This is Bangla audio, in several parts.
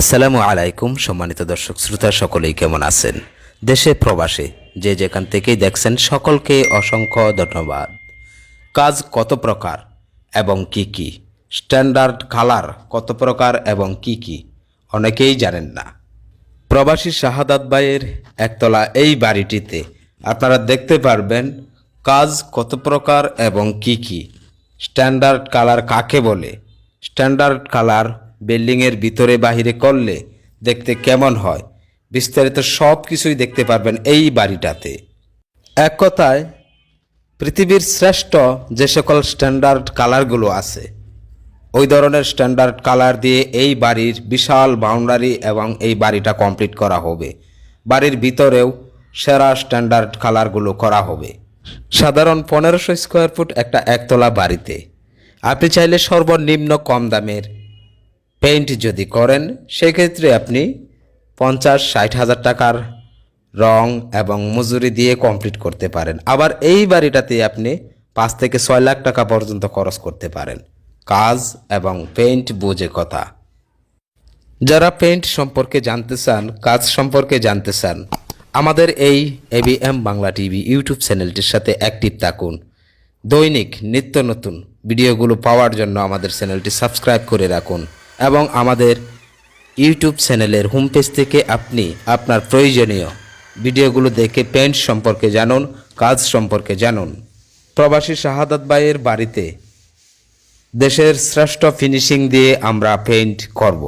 আসসালামু আলাইকুম, সম্মানিত দর্শক শ্রোতা, সকলেই কেমন আছেন? দেশে প্রবাসে যে যেখান থেকেই দেখছেন সকলকে অসংখ্য ধন্যবাদ। কাজ কত প্রকার এবং কি কি? স্ট্যান্ডার্ড কালার কত প্রকার এবং কি কি? অনেকেই জানেন না। প্রবাসী শাহাদাত ভাইয়ের একতলা এই বাড়িটিতে আপনারা দেখতে পারবেন কাজ কত প্রকার এবং কি কি। স্ট্যান্ডার্ড কালার কাকে বলে? স্ট্যান্ডার্ড কালার বিল্ডিংয়ের ভিতরে বাহিরে করলে দেখতে কেমন হয়? বিস্তারিত সব কিছুই দেখতে পারবেন এই বাড়িটাতে। এক কথায়, পৃথিবীর শ্রেষ্ঠ যে সকল স্ট্যান্ডার্ড কালারগুলো আছে, ওই ধরনের স্ট্যান্ডার্ড কালার দিয়ে এই বাড়ির বিশাল বাউন্ডারি এবং এই বাড়িটা কমপ্লিট করা হবে। বাড়ির ভিতরেও সেরা স্ট্যান্ডার্ড কালারগুলো করা হবে। সাধারণ পনেরোশো স্কোয়ার ফুট একটা একতলা বাড়িতে। আপনি চাইলে সর্বনিম্ন কম দামের পেইন্ট যদি করেন, সেক্ষেত্রে আপনি পঞ্চাশ, ষাট হাজার টাকার রং এবং মজুরি দিয়ে কমপ্লিট করতে পারেন। আবার এই বাড়িটাতে আপনি পাঁচ থেকে ছয় লাখ টাকা পর্যন্ত খরচ করতে পারেন। কাজ এবং পেইন্ট বুঝে কথা। যারা পেইন্ট সম্পর্কে জানতে চান, কাজ সম্পর্কে জানতে চান, আমাদের এই এবিএম বাংলা টিভি ইউটিউব চ্যানেলটির সাথে অ্যাক্টিভ থাকুন। দৈনিক নিত্য নতুন ভিডিওগুলো পাওয়ার জন্য আমাদের চ্যানেলটি সাবস্ক্রাইব করে রাখুন। এবং আমাদের ইউটিউব চ্যানেলের হোম পেজ থেকে আপনি আপনার প্রয়োজনীয় ভিডিওগুলো দেখে পেন্ট সম্পর্কে জানুন, কাজ সম্পর্কে জানুন। প্রবাসী শাহাদাত ভাইয়ের বাড়িতে দেশের শ্রেষ্ঠ ফিনিশিং দিয়ে আমরা পেইন্ট করব।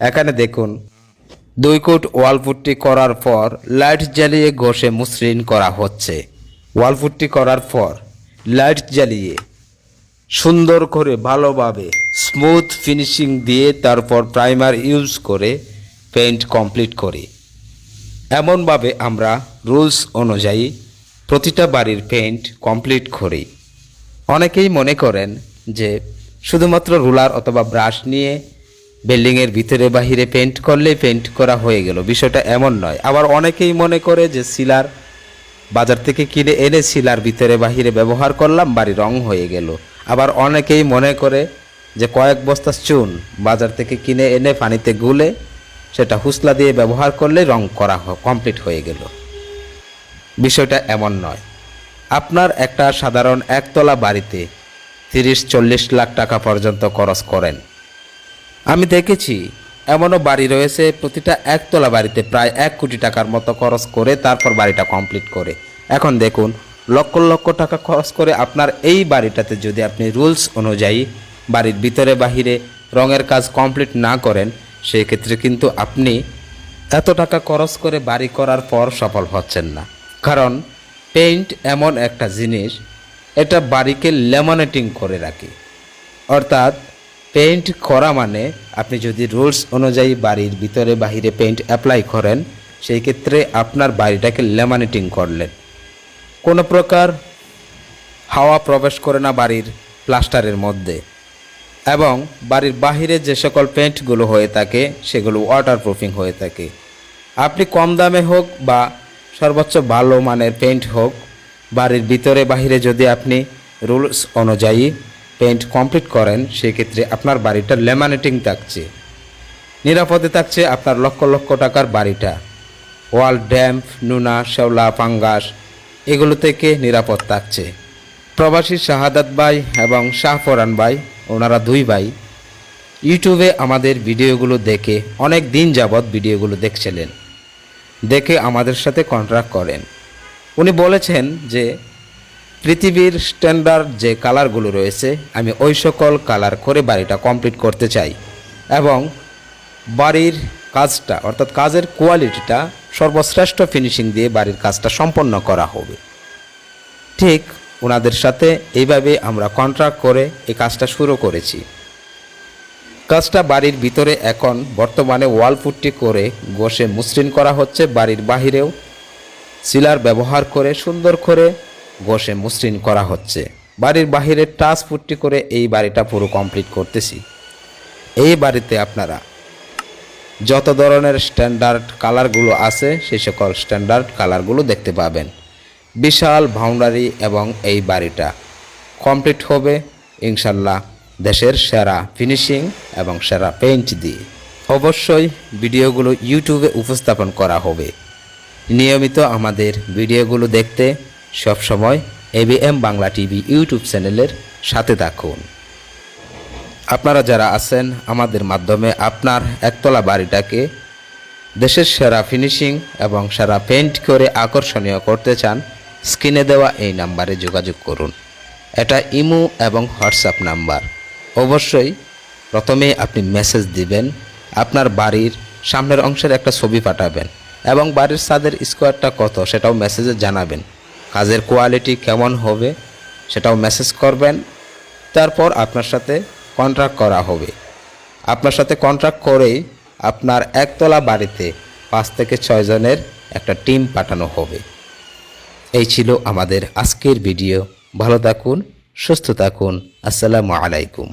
এখানে দেখুন, দুই কোট ওয়াল পুট্টি করার পর লাইট জ্বালিয়ে ঘষে মসৃণ করা হচ্ছে। ওয়াল পুট্টি করার পর লাইট জ্বালিয়ে সুন্দর করে ভালোভাবে স্মুথ ফিনিশিং দিয়ে তারপর প্রাইমার ইউজ করে পেইন্ট কমপ্লিট করি। এমনভাবে আমরা রুলস অনুযায়ী প্রতিটা বাড়ির পেইন্ট কমপ্লিট করি। অনেকেই মনে করেন যে শুধুমাত্র রুলার অথবা ব্রাশ নিয়ে বিল্ডিংয়ের ভিতরে বাহিরে পেইন্ট করলেই পেইন্ট করা হয়ে গেল। বিষয়টা এমন নয়। আবার অনেকেই মনে করে যে সিলার বাজার থেকে কিনে এনে সিলার ভিতরে বাহিরে ব্যবহার করলাম, বাড়ি রং হয়ে গেল। আবার অনেকেই মনে করে যে কয়েক বস্তা চুন বাজার থেকে কিনে এনে পানিতে গুলে সেটা হুসলা দিয়ে ব্যবহার করলে রং করা কমপ্লিট হয়ে গেল। বিষয়টা এমন নয়। আপনার একটা সাধারণ একতলা বাড়িতে তিরিশ চল্লিশ লাখ টাকা পর্যন্ত খরচ করেন। আমি দেখেছি এমনও বাড়ি রয়েছে প্রতিটা একতলা বাড়িতে প্রায় এক কোটি টাকার মতো খরচ করে তারপর বাড়িটা কমপ্লিট করে। এখন দেখুন, লক্ষ লক্ষ টাকা খরচ করে আপনার এই বাড়িটাতে যদি আপনি রুলস অনুযায়ী বাড়ির ভিতরে বাহিরে রঙের কাজ কমপ্লিট না করেন সেই ক্ষেত্রে কিন্তু আপনি এত টাকা খরচ করে বাড়ি করার পর সফল হচ্ছেন না। কারণ পেইন্ট এমন একটা জিনিস, এটা বাড়িকে লেমনেটিং করে রাখে। অর্থাৎ পেইন্ট করা মানে আপনি যদি রুলস অনুযায়ী বাড়ির ভিতরে বাহিরে পেইন্ট অ্যাপ্লাই করেন সেই ক্ষেত্রে আপনার বাড়িটাকে লেমানেটিং করলেন। কোনো প্রকার হাওয়া প্রবেশ করে না বাড়ির প্লাস্টারের মধ্যে। এবং বাড়ির বাহিরে যে সকল পেন্টগুলো হয়ে থাকে, সেগুলো ওয়াটারপ্রুফিং হয়ে থাকে। আপনি কম দামে হোক বা সর্বোচ্চ ভালো মানের পেন্ট হোক, বাড়ির ভিতরে বাহিরে যদি আপনি রুলস অনুযায়ী পেন্ট কমপ্লিট করেন, সেক্ষেত্রে আপনার বাড়িটা লেমানেটিং থাকছে। নিরাপদে থাকছে আপনার লক্ষ লক্ষ টাকার বাড়িটা। ওয়াল ড্যাম্প, নুনা শেওলা পাঙ্গাস এগুলো থেকে নিরাপদ থাকছে। প্রবাসী শাহাদাত ভাই এবং শাহফরান ভাই, ওনারা দুই ভাই, ইউটিউবে আমাদের ভিডিওগুলো দেখে, অনেক দিন যাবৎ ভিডিওগুলো দেখছিলেন। দেখে আমাদের সাথে কন্ট্রাক্ট করেন। উনি বলেছেন যে, পৃথিবীর স্ট্যান্ডার্ড যে কালারগুলো রয়েছে, আমি ওই সকল কালার করে বাড়িটা কমপ্লিট করতে চাই এবং বাড়ির কাজটা, অর্থাৎ কাজের কোয়ালিটিটা সর্বশ্রেষ্ঠ ফিনিশিং দিয়ে বাড়ির কাজটা সম্পন্ন করা হবে। ঠিক ওনাদের সাথে এইভাবে আমরা কন্ট্রাক্ট করে এই কাজটা শুরু করেছি। কাজটা বাড়ির ভিতরে এখন বর্তমানে ওয়াল পুট্টি করে ঘষে মসৃণ করা হচ্ছে, বাড়ির বাহিরেও সিলার ব্যবহার করে সুন্দর করে ঘষে মসৃণ করা হচ্ছে। বাড়ির বাহিরে টাচ পুট্টি করে এই বাড়িটা পুরো কমপ্লিট করতেছি। এই বাড়িতে আপনারা যত ধরনের স্ট্যান্ডার্ড কালারগুলো আছে সেই সকল স্ট্যান্ডার্ড কালারগুলো দেখতে পাবেন। বিশাল বাউন্ডারি এবং এই বাড়িটা কমপ্লিট হবে, ইনশাল্লাহ দেশের সেরা ফিনিশিং এবং সেরা পেইন্ট দিয়ে। অবশ্যই ভিডিওগুলো ইউটিউবে উপস্থাপন করা হবে। নিয়মিত আমাদের ভিডিওগুলো দেখতে সবসময় এবিএম বাংলা টিভি ইউটিউব চ্যানেলের সাথে থাকুন। আপনারা যারা আছেন আমাদের মাধ্যমে আপনার একতলা বাড়িটাকে দেশের সেরা ফিনিশিং এবং সেরা পেইন্ট করে আকর্ষণীয় করতে চান স্ক্রিনে দেওয়া এই নাম্বারে যোগাযোগ করুন। এটা ইমো এবং হোয়াটসঅ্যাপ নাম্বার। অবশ্যই প্রথমে আপনি মেসেজ দিবেন, আপনার বাড়ির সামনের অংশের একটা ছবি পাঠাবেন এবং বাড়ির ছাদের স্কোয়ারটা কত সেটাও মেসেজে জানাবেন। কাজের কোয়ালিটি কেমন হবে সেটাও মেসেজ করবেন। তারপর আপনার সাথে কন্ট্রাক্ট করা হবে। আপনার সাথে কন্ট্রাক্ট করেই আপনার একতলা বাড়িতে পাঁচ থেকে ছয় জনের একটা টিম পাঠানো হবে। এই ছিল আমাদের আজকের ভিডিও। ভালো থাকুন সুস্থ থাকুন। আসসালামু আলাইকুম।